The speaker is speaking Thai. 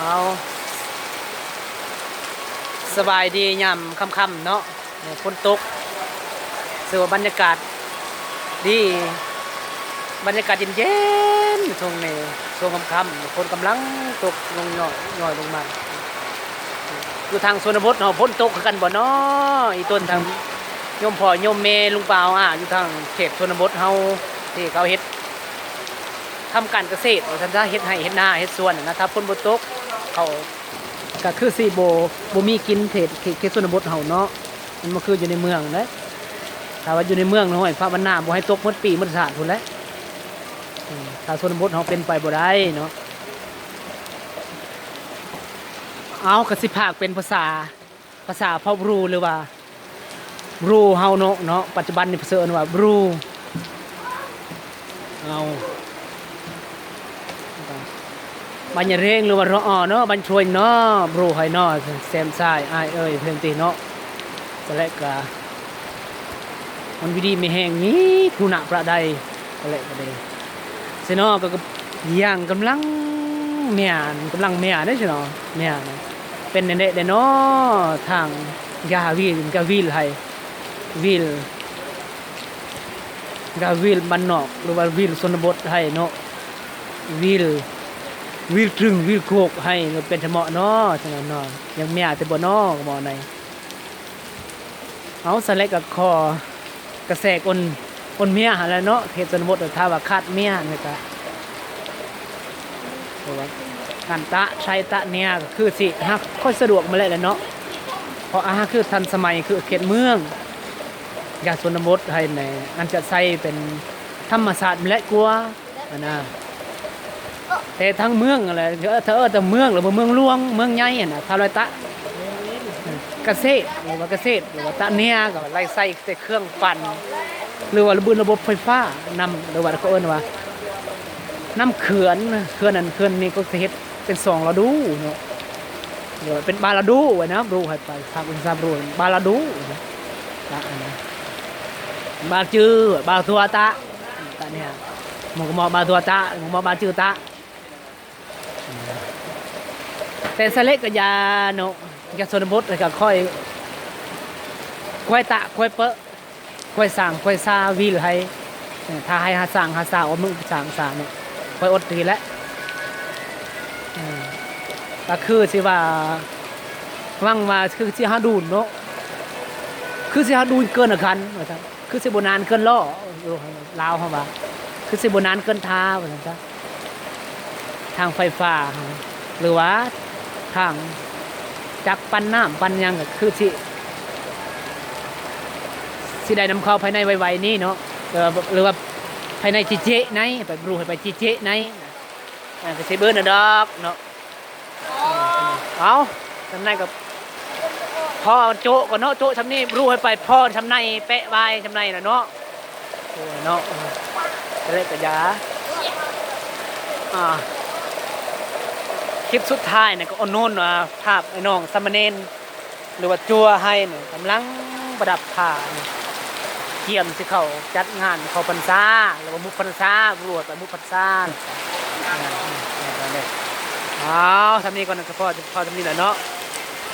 เอาสบายดียามค่ำๆเนาะเนี่ยฝนตกเสือว่าบรรยากาศดีบรรยากาศเย็นๆช่วงนี้ช่วงค่ำๆฝนกำลังตกลงหน่อยหน่อยลงมาอยู่ทางชนบทเนาะฝนตกกันบ่เนาะอีต้นทางโยมพ่อโยมแม่ลุงเปล่าอะอยู่ทางเขตชนบทเฮาที่เขาเฮ็ด ทำการเกษตรท่านจะเฮ็ดให้เฮ็ดนาเฮ็ดสวนนะนะถ้าฝนบ่ตกเขาก็คือสิบ่บ่มีกินเขตเขตเขตชนบทเฮาเนาะมันบ่คืออยู่ในเมืองเด้ถ้าว่าอยู่ในเมืองน้อยฟ้ามันหนาบ่ให้ตกมดปีมดชาติพุ่นและอืมถ้าชนบทเฮาเป็นไปบ่ได้เนาะเอาก็สิพากเป็นภาษาภาษาพาบรูหรือว่าบรูเฮาเนาะเนาะปัจจุบันนี่เพิ่นเอนว่าบรูเอา บัญญเร่งหรือว่ารออเนาะบัญชวยเนาะบรูไฮเนาะแซมซายไอเอ้ยเพิ่นตีเนาะสะเละกะมันวิดีไม่แห้งนี้ผู้นักประใดสะเลก็ได้เสนาะก็ก็ย่างกำลังเมียนกำลังเมียได้ใช่เนาะเมียนเป็นเด็ดเนาะทางยาวิลกาวิลให้วิลกาวิลบ้านนอกหรือว่าวิลชนบทให้เนาะวิล วิลตรึงวิลโคกให้เป็นธรรมะเนาะจังนั้นเนาะยังแม่แต่บ่นาะก็บ่ในเอาสะเล็กกับคอกระแสกอนอนเมียหันแหละเนาะเฮ็ดจนหมดถ้าว่าขาดเมียนี่ก็เพรการตะใช้ตะเนี่ยคือสิฮักค่อยสะดวกมาแล้วแหละเนาะเพราะอาคือทันสมัยคือเขตเมืองอยากชนบทให้ในอันจะใส่เป็นธรรมศาสตร์และกลัวนะ แต่ทั้งเมืองอะไรเออเธอแต่เมืองหรือว่าเมืองหลวงเมืองใหญ่อะนะทาลอยตะเกษตรหรือว่าเกษตรหรือว่าตะเนียก็ไล่ใส่แต่เครื่องปั่นหรือว่าระบบระบบไฟฟ้านำหรือว่าเขาเอิ้นว่าน้ำเขื่อนเขื่อนนั้นเขื่อนนี้ก็จะเฮ็ดเป็นสองฤดูเนาะหรือว่าเป็นบาลาดูไว้นะรู้ให้ไปทางอุตสาหกรรมบาลาดูตะนะบาจือบาทัวตะตะเนี่ยหมองก็มอบาทัวตะหมองมอบาจือตะ แต่สเล็กกับยาเนาะยาโซนบดแล้วก็ค่อยค่อยตะค่อยเปะค่อยสั่งค่อยซาวิลให้ถ้าให้หาสั่งหาสาวเอมึงสั่งสาเนี่ยค่อยอดทีแล้วก็คือสิว่าว่างมาคือสิหาดูนเนาะคือสิหาดูนเกินอาคันว่าซั่นคือสิบ่นานเกินล้อลาวเฮาว่าคือสิบ่นานเกินท้าว่าซั่นซะ ทางไฟฟ้า หรือว่าทางจักปันน้ำปันยังก็คือสิสิได้นำเข้าภายในไวๆนี้เนาะหรือว่าภายในจิเจไหนไปบรูให้ไปจิเจไหนอ่าก็สิเบิ่นน่ะดอกเนาะเอาทำในกับพ่อโจะก่อนเนาะโจะทำนี่รู้ให้ไปพ่อทำในแปะไว้ทำในนะเนาะเนาะจะเล็กกระยาอ่า คลิปสุดท้ายเนี่ยก็เอนโน่นว่าภาพไอ้น้องสามเณรหรือว่าจัวให้เนี่ยกำลังประดับผ้าเนี่ยเกี่ยมสิเขาจัดงานเขาพรรษาหรือว่ามุขพรรษารวดไปมุขพรรษาเนี่ยเนี่ยเนี่ยเนี่ยเอาทำนี้ก่อนนะก็พอพอทำนี้แหละเนาะ